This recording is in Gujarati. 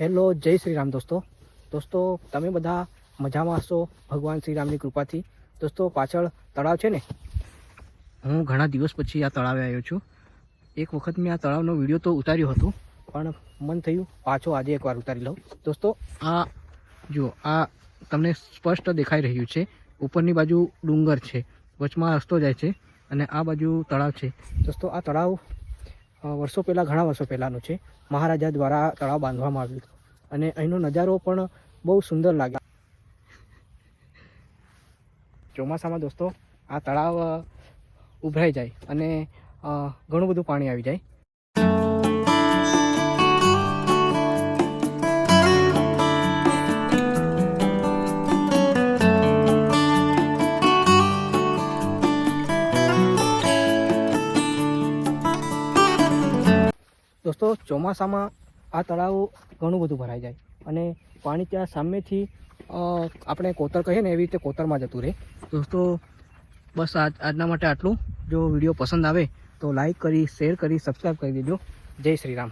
હેલો, જય શ્રી રામ દોસ્તો. દોસ્તો, તમે બધા મજામાં હશો ભગવાન શ્રી રામની કૃપાથી. દોસ્તો, પાછળ તળાવ છે ને? હું ઘણા દિવસ પછી આ તળાવે આવ્યો છું. એક વખત મેં આ તળાવનો વીડિયો તો ઉતાર્યો હતો, પણ મન થયું પાછો આજે એકવાર ઉતારી લઉં. દોસ્તો, આ જુઓ, આ તમને સ્પષ્ટ દેખાઈ રહ્યું છે. ઉપરની બાજુ ડુંગર છે, વચમાં રસ્તો જાય છે અને આ બાજુ તળાવ છે. દોસ્તો, આ તળાવ વર્ષો પહેલાં, ઘણા વર્ષો પહેલાંનું છે. મહારાજા દ્વારા તળાવ બાંધવામાં આવ્યું હતું. અને અહીંનો નજારો પણ બહુ સુંદર લાગે ચોમાસામાં દોસ્તો, આ તળાવ ઉભરાઈ જાય અને ઘણું બધું પાણી આવી જાય. દોસ્તો, ચોમાસામાં આ તળાવ ઘણું બધું ભરાઈ જાય અને પાણી ત્યાં સામેથી આપણે કોતર કહીએ ને એવી રીતે કોતરમાં જતું રહે. દોસ્તો, બસ આજ, આજના માટે આટલું. જો વીડિયો પસંદ આવે તો લાઈક કરી, શેર કરી, સબસ્ક્રાઈબ કરી દેજો. જય શ્રી રામ.